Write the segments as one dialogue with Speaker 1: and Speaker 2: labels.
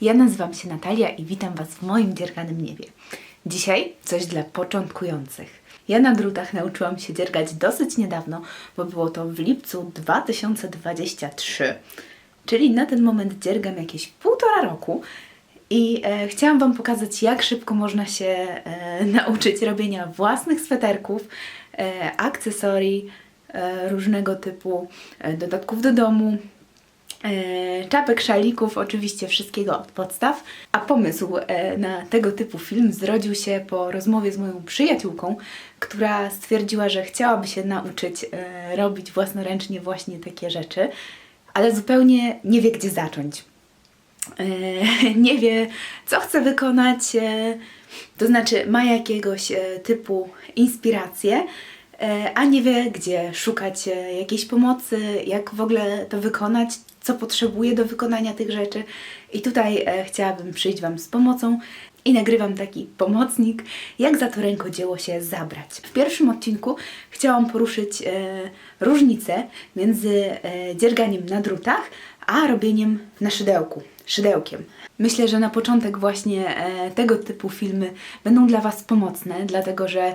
Speaker 1: Ja nazywam się Natalia i witam Was w moim dzierganym niebie. Dzisiaj coś dla początkujących. Ja na drutach nauczyłam się dziergać dosyć niedawno, bo było to w lipcu 2023, czyli na ten moment dziergam jakieś półtora roku. I e, chciałam Wam pokazać, jak szybko można się e, nauczyć robienia własnych sweterków, e, akcesorii e, różnego typu, e, dodatków do domu, czapek, szalików, oczywiście wszystkiego od podstaw. A pomysł e, na tego typu film zrodził się po rozmowie z moją przyjaciółką, która stwierdziła, że chciałaby się nauczyć e, robić własnoręcznie właśnie takie rzeczy, ale zupełnie nie wie, gdzie zacząć. E, nie wie, co chce wykonać, e, to znaczy ma jakiegoś e, typu inspirację, e, a nie wie, gdzie szukać e, jakiejś pomocy, jak w ogóle to wykonać, co potrzebuje do wykonania tych rzeczy. I tutaj e, chciałabym przyjść Wam z pomocą i nagrywam taki pomocnik, jak za to rękodzieło się zabrać. W pierwszym odcinku chciałam poruszyć e, różnicę między e, dzierganiem na drutach, a robieniem na szydełku, szydełkiem. Myślę, że na początek właśnie e, tego typu filmy będą dla Was pomocne, dlatego że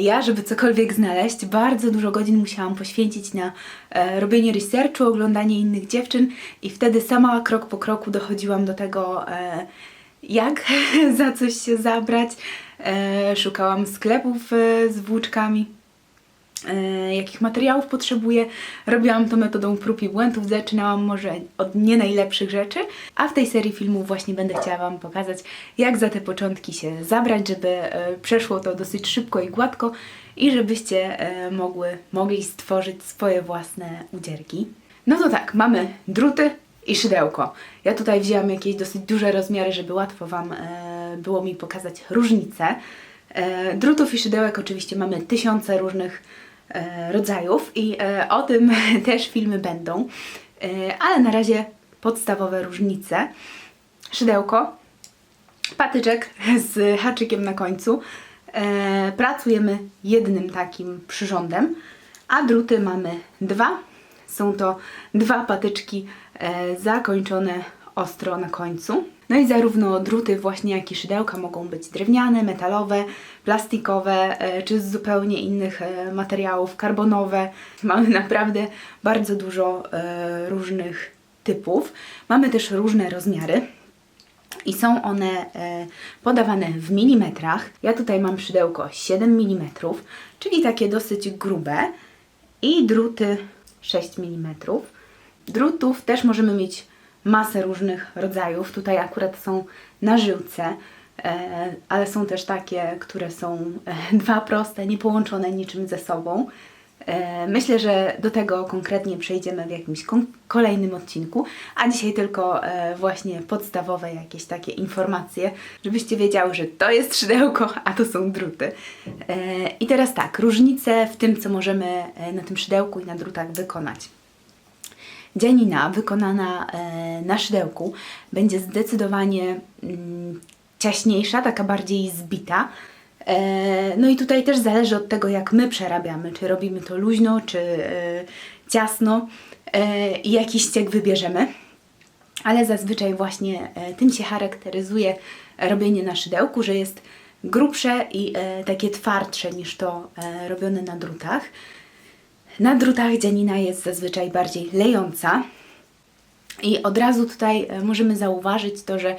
Speaker 1: ja, żeby cokolwiek znaleźć, bardzo dużo godzin musiałam poświęcić na e, robienie researchu, oglądanie innych dziewczyn i wtedy sama krok po kroku dochodziłam do tego, e, jak za coś się zabrać. E, szukałam sklepów e, z włóczkami e, jakich materiałów potrzebuję. Robiłam to metodą prób i błędów, zaczynałam może od nie najlepszych rzeczy, a w tej serii filmów właśnie będę chciała Wam pokazać, jak za te początki się zabrać, żeby e, przeszło to dosyć szybko i gładko i żebyście e, mogły, mogli stworzyć swoje własne udzierki. No to tak, mamy druty i szydełko. Ja tutaj wzięłam jakieś dosyć duże rozmiary, żeby łatwo Wam e, było mi pokazać różnice. E, drutów i szydełek oczywiście mamy tysiące różnych e, rodzajów i e, o tym też filmy będą, e, ale na razie podstawowe różnice. Szydełko, patyczek z haczykiem na końcu. E, pracujemy jednym takim przyrządem, a druty mamy dwa. Są to dwa patyczki e, zakończone ostro na końcu. No i zarówno druty właśnie jak i szydełka mogą być drewniane, metalowe, plastikowe e, czy z zupełnie innych e, materiałów, karbonowe. Mamy naprawdę bardzo dużo e, różnych typów. Mamy też różne rozmiary i są one podawane w milimetrach. Ja tutaj mam szydełko 7 mm, czyli takie dosyć grube i druty 6 mm. Drutów też możemy mieć masę różnych rodzajów. Tutaj akurat są na żyłce, e, ale są też takie, które są e, dwa proste, niepołączone niczym ze sobą. E, Myślę, że do tego konkretnie przejdziemy w jakimś kolejnym odcinku, a dzisiaj tylko właśnie podstawowe jakieś takie informacje, żebyście wiedziały, że to jest szydełko, a to są druty. I teraz tak, różnice w tym, co możemy na tym szydełku i na drutach wykonać. Dzianina wykonana e, na szydełku będzie zdecydowanie mm, ciaśniejsza, taka bardziej zbita. E, No i tutaj też zależy od tego, jak my przerabiamy, czy robimy to luźno, czy e, ciasno i jaki ściek wybierzemy. Ale zazwyczaj właśnie tym się charakteryzuje robienie na szydełku, że jest grubsze i takie twardsze niż to robione na drutach. Na drutach dzianina jest zazwyczaj bardziej lejąca. I od razu tutaj e, możemy zauważyć to, że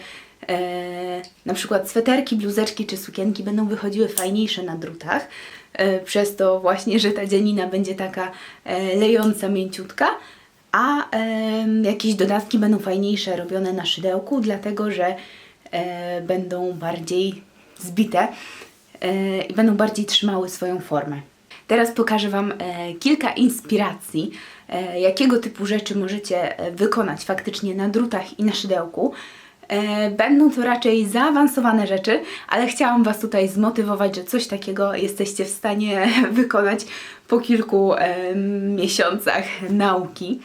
Speaker 1: e, na przykład sweterki, bluzeczki czy sukienki będą wychodziły fajniejsze na drutach, e, przez to właśnie, że ta dzianina będzie taka e, lejąca, mięciutka, a e, jakieś dodatki będą fajniejsze robione na szydełku, dlatego że e, będą bardziej zbite e, i będą bardziej trzymały swoją formę. Teraz pokażę Wam e, kilka inspiracji, e, jakiego typu rzeczy możecie e, wykonać faktycznie na drutach i na szydełku. Będą to raczej zaawansowane rzeczy, ale chciałam Was tutaj zmotywować, że coś takiego jesteście w stanie wykonać po kilku miesiącach nauki.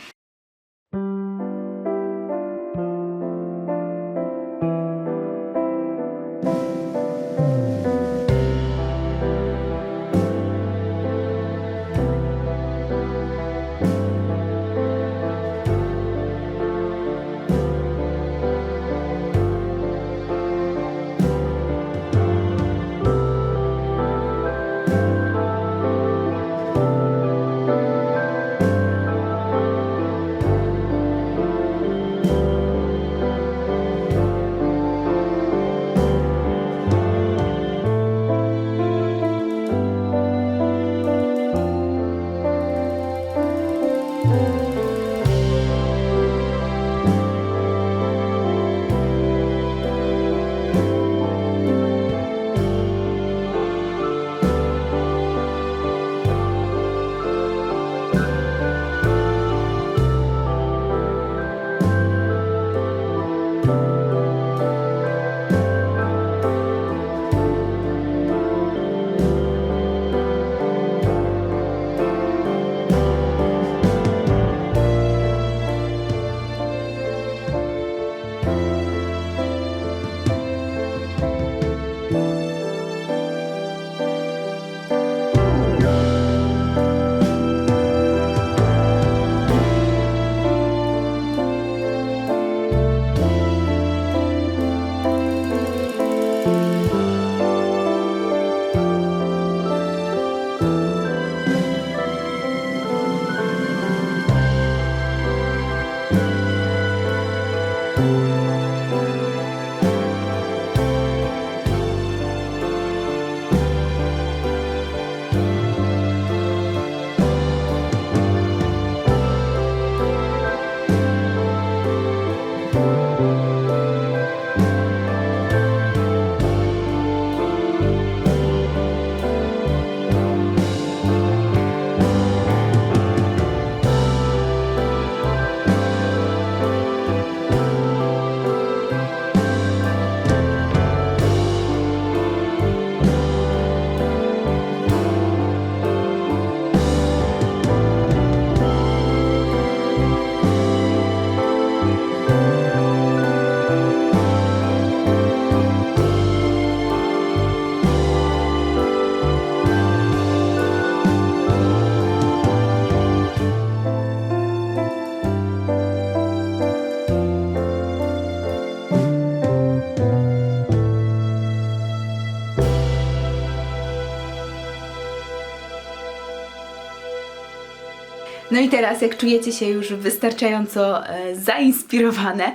Speaker 1: No i teraz, jak czujecie się już wystarczająco e, zainspirowane,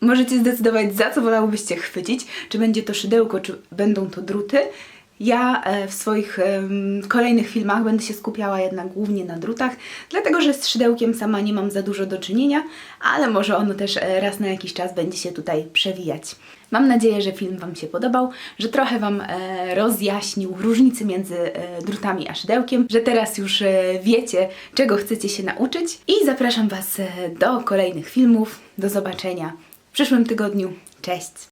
Speaker 1: możecie zdecydować, za co wolałybyście chwycić. Czy będzie to szydełko, czy będą to druty. Ja e, w swoich kolejnych filmach będę się skupiała jednak głównie na drutach, dlatego że z szydełkiem sama nie mam za dużo do czynienia, ale może ono też e, raz na jakiś czas będzie się tutaj przewijać. Mam nadzieję, że film Wam się podobał, że trochę Wam e, rozjaśnił różnicy między drutami a szydełkiem, że teraz już wiecie, czego chcecie się nauczyć i zapraszam Was do kolejnych filmów. Do zobaczenia w przyszłym tygodniu. Cześć!